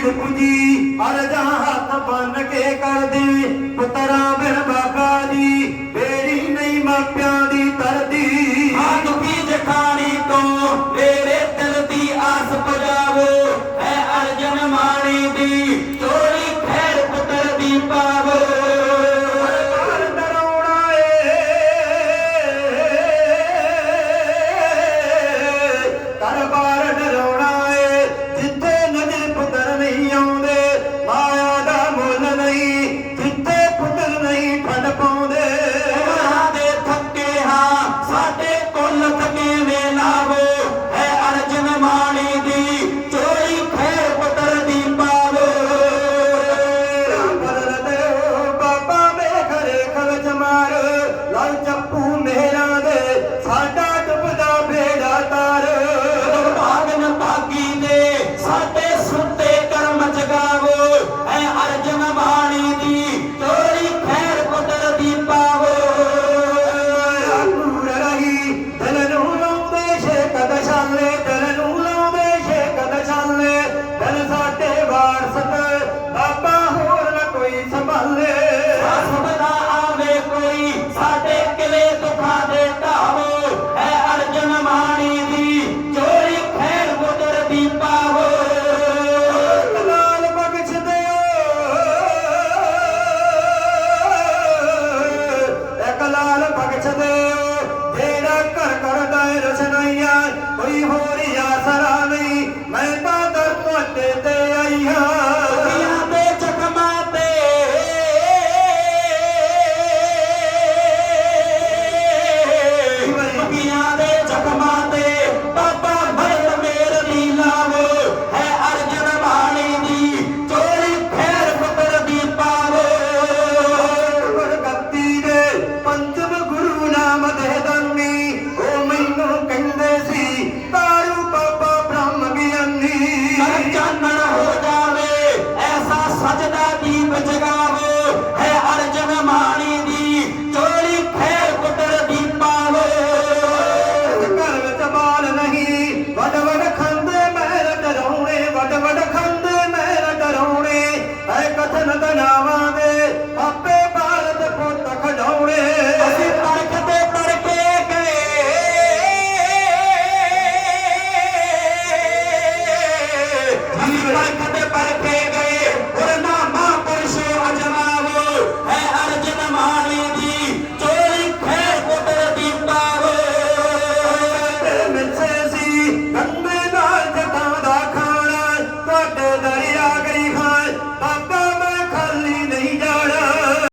ਪੀੜ ਪੁੰਜੀ ਹਰ ਜਹਾਂ ਹੱਥ ਬੰਨ ਕੇ ਕਰ ਦੇ ਪੁੱਤਰਾਂ I Raja शनैया कोई हो सरा नहीं। मैं ثبت لنا